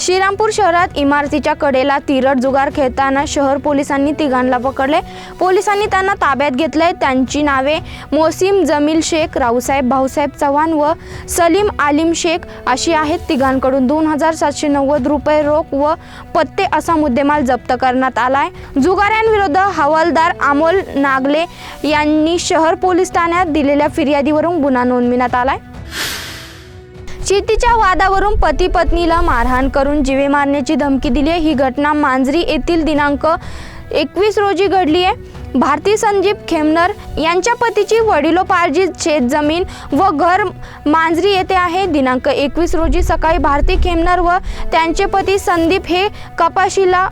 श्रीरामपूर शहरात इमारतीच्या कडेला तिरट जुगार खेळताना शहर पोलिसांनी तिघांना पकडले. पोलिसांनी त्यांना ताब्यात घेतले त्यांची नावे मोसीम जमील शेख रावसाहेब भाऊसाहेब चव्हाण व सलीम आलिम शेख अशी आहेत. तिघांकडून दोन हजार सातशे नव्वद रुपये रोख व पत्ते असा मुद्देमाल जप्त करण्यात आलाय. जुगाऱ्यांविरुद्ध हवालदार अमोल नागले यांनी शहर पोलीस ठाण्यात दिलेल्या फिर्यादीवरून गुन्हा नोंदविण्यात आलाय. शेतीच्या वादावरून पती पत्नीला मारहाण करून जीवे मारण्याची धमकी दिली आहे ही घटना मांजरी येथील दिनांक एकवीस रोजी घडली आहे भारती संजीव खेमनर यांच्या पतीची वडिलोपार्जित शेतजमीन व घर मांजरी येथे आहे. दिनांक एकवीस रोजी सकाळी भारती खेमनर व त्यांचे पती संदीप हे कपाशीला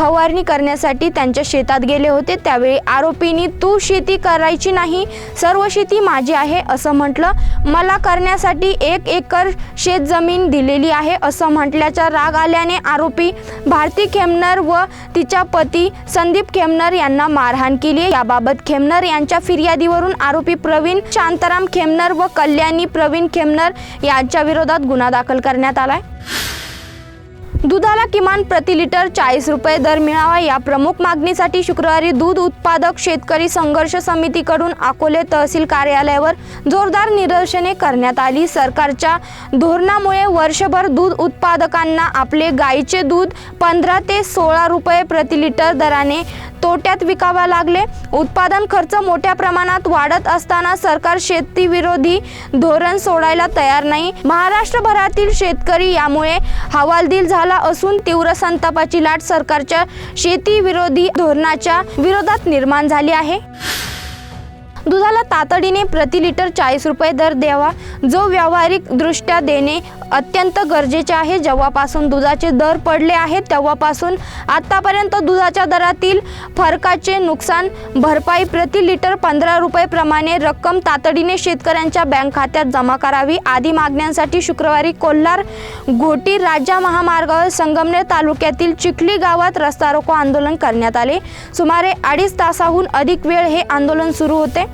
फवारणी करण्यासाठी त्यांच्या शेतात गेले होते. त्यावेळी आरोपींनी तू शेती करायची नाही सर्व शेती माझी आहे असं म्हटलं. मला करण्यासाठी एक एकर शेत जमीन दिलेली आहे असं म्हटल्याचा राग आल्याने आरोपी भारती खेमनर व तिच्या पती संदीप खेमनर यांना मारहाण केली. याबाबत खेमनर यांच्या फिर्यादीवरून आरोपी प्रवीण शांताराम खेमनर व कल्याणी प्रवीण खेमनर यांच्या विरोधात गुन्हा दाखल करण्यात आलाय. दुधाला किमान प्रति लिटर चाळीस रुपये दर मिळावा या प्रमुख मागणीसाठी शुक्रवारी दूध उत्पादक शेतकरी संघर्ष समितीकडून अकोले तहसील कार्यालयावर जोरदार निदर्शने करण्यात आली. सरकारच्या धोरणामुळे वर्षभर दूध उत्पादकांना आपले गाईचे दूध पंधरा ते सोळा रुपये प्रति लिटर दराने तोट्यात विकावा लागले. उत्पादन खर्च मोठ्या प्रमाणात वाढत असताना सरकार शेतीविरोधी धोरण सोडायला तयार नाही. महाराष्ट्रभरातील शेतकरी यामुळे हवालदिल झाला असून तीव्र संतापाची लाट सरकारच्या शेतीविरोधी धोरणाच्या विरोधात निर्माण झाली आहे. दुधाला तातडीने प्रति लिटर चाळीस रुपये दर द्यावा जो व्यावहारिक दृष्ट्या देणे अत्यंत गरजेचे आहे. जेव्हापासून दुधाचे दर पडले आहेत तेव्हापासून आतापर्यंत दुधाच्या दरातील फरकाचे नुकसान भरपाई प्रति लिटर पंधरा रुपयेप्रमाणे रक्कम तातडीने शेतकऱ्यांच्या बँक खात्यात जमा करावी. आदी मागण्यांसाठी शुक्रवारी कोल्हार घोटी राज्य महामार्गावर संगमनेर तालुक्यातील चिखली गावात रस्ता रोको आंदोलन करण्यात आले. सुमारे अडीच तासाहून अधिक वेळ हे आंदोलन सुरू होते.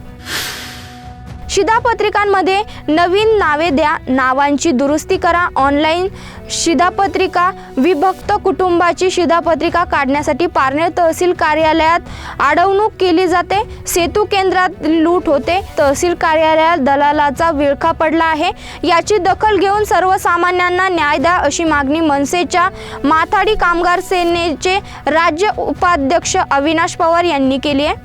शिधापत्रिकांमध्ये नवीन नावे द्या. नावांची दुरुस्ती करा. ऑनलाईन शिधापत्रिका विभक्त कुटुंबाची शिधापत्रिका काढण्यासाठी पारनेर तहसील कार्यालयात अडवणूक केली जाते. सेतू केंद्रात लूट होते. तहसील कार्यालयात दलालाचा विळखा पडला आहे. याची दखल घेऊन सर्वसामान्यांना न्याय द्या अशी मागणी मनसेच्या माथाडी कामगार सेनेचे राज्य उपाध्यक्ष अविनाश पवार यांनी केली आहे.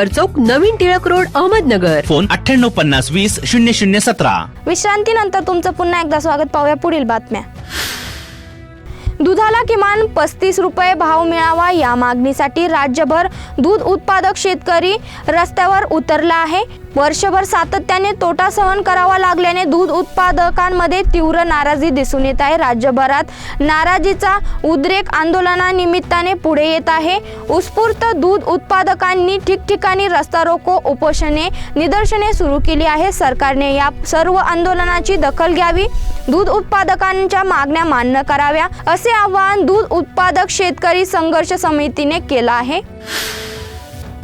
सक्कर चौक नवीन टिळक रोड अहमदनगर. फोन अठ्ठ्याण्णव पन्नास वीस शून्य शून्य सतरा. विश्रांतीनंतर तुमचं पुन्हा एकदा स्वागत पाहूया पुढील बातम्या. दुधाला किमान पस्तीस रुपये भाव मिळावा या मागणीसाठी राज्यभर दूध उत्पादक शेतकरी रस्त्यावर उतरला आहे. वर्षभर सातत्याने तोटा सहन करावा लागल्याने दूध उत्पादकांमध्ये तीव्र नाराजी दिसून येत आहे. राज्यभरात नाराजीचा उद्रेक आंदोलनानिमित्ताने पुढे येत आहे. उत्स्फूर्त दूध उत्पादकांनी ठिकठिकाणी रस्ता रोको उपोषणे निदर्शने सुरू केली आहे. सरकारने या सर्व आंदोलनाची दखल घ्यावी दूध उत्पादकांच्या मागण्या मान्य कराव्या असे आवाहन दूध उत्पादक शेतकरी संघर्ष समितीने केलं आहे.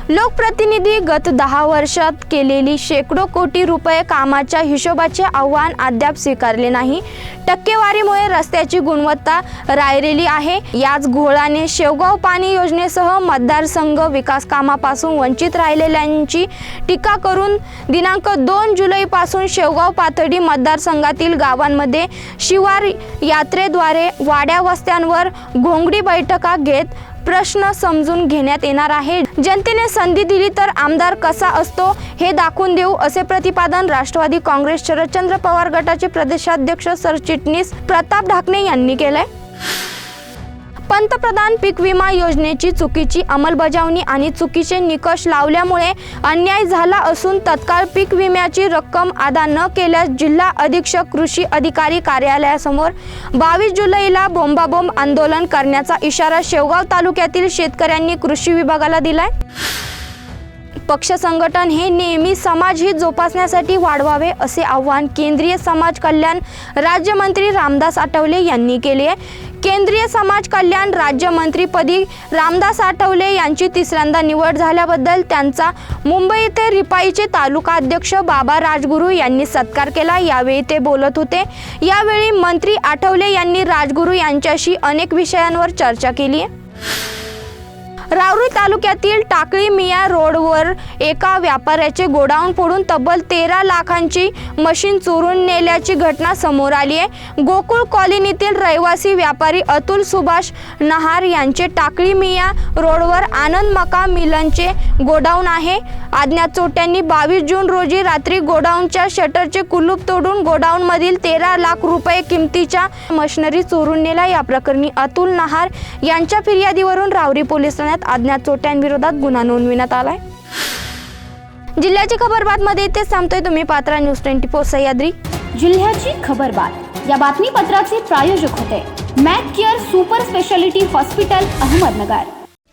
लोकप्रतिनिधी गत दहा वर्षात केलेली शेकडो कोटी रुपये कामाच्या हिशोबाचे आव्हान अद्याप स्वीकारले नाही. टक्केवारीमुळे रस्त्याची गुणवत्ता राहिलेली आहे. याच घोळाने शेवगाव पाणी योजनेसह मतदारसंघ विकास कामापासून वंचित राहिलेल्यांची टीका करून दिनांक दोन जुलैपासून शेवगाव पाथडी मतदारसंघातील गावांमध्ये शिवार यात्रेद्वारे वाड्या वस्त्यांवर घोंगडी बैठका घेत प्रश्न समजून घेण्यात येणार आहे. जनतेने संधी दिली तर आमदार कसा असतो हे दाखवून देऊ असे प्रतिपादन राष्ट्रवादी काँग्रेस शरदचंद्र पवार गटाचे प्रदेशाध्यक्ष सरचिटणीस प्रताप ढाकणे यांनी केलंय. पंतप्रधान पीक विमा योजनेची चुकीची अंमलबजावणी आणि चुकीचे निकष लावल्यामुळे अन्याय झाला असून तत्काळ पीक विम्याची रक्कम अदा न केल्यास जिल्हा अधीक्षक कृषी अधिकारी कार्यालयासमोर बावीस जुलैला बोंबाबोंब आंदोलन करण्याचा इशारा शेवगाव तालुक्यातील शेतकऱ्यांनी कृषी विभागाला दिलाय. पक्ष संघटन हे नेहमी समाजहित जोपासण्यासाठी वाढवावे असे आवाहन केंद्रीय समाज कल्याण राज्यमंत्री रामदास आठवले यांनी केले आहे. केंद्रीय समाज कल्याण राज्यमंत्रीपदी रामदास आठवले यांची तिसऱ्यांदा निवड झाल्याबद्दल त्यांचा मुंबई येथे रिपाईचे तालुका अध्यक्ष बाबा राजगुरू यांनी सत्कार केला. यावेळी ते बोलत होते. यावेळी मंत्री आठवले यांनी राजगुरू यांच्याशी अनेक विषयांवर चर्चा केली. आहे राऊरी तालुक्यातील टाकळी मिया रोडवर एका व्यापाऱ्याचे गोडाऊन फोडून तब्बल तेरा लाखांची मशीन चोरून नेल्याची घटना समोर आली आहे. गोकुळ कॉलनीतील रहिवासी व्यापारी अतुल सुभाष नहार यांचे टाकळी मिया रोडवर आनंद मका मिलनचे गोडाऊन आहे. अज्ञात चोट्यांनी बावीस जून रोजी रात्री गोडाऊनच्या शटरचे कुलूप तोडून गोडाऊनमधील तेरा लाख रुपये किमतीच्या मशिनरी चोरून नेला या प्रकरणी अतुल नहार यांच्या फिर्यादीवरून रावरी पोलीस ठाण्यात अज्ञात चोट्यांविरोधात गुन्हा नोंदविण्यात आलाय. जिल्ह्याची खबरबातमध्ये ते सांगतोय तुम्ही. Patra news twenty four Sahyadri. जिल्ह्याची खबरबात या बातमीपत्राचे प्रायोजक होते. Mac care super speciality hospital Ahmednagar.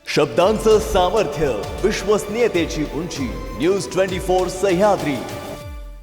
शब्दांचं सामर्थ्य विश्वसनीयतेची उंची. News twenty four Sahyadri.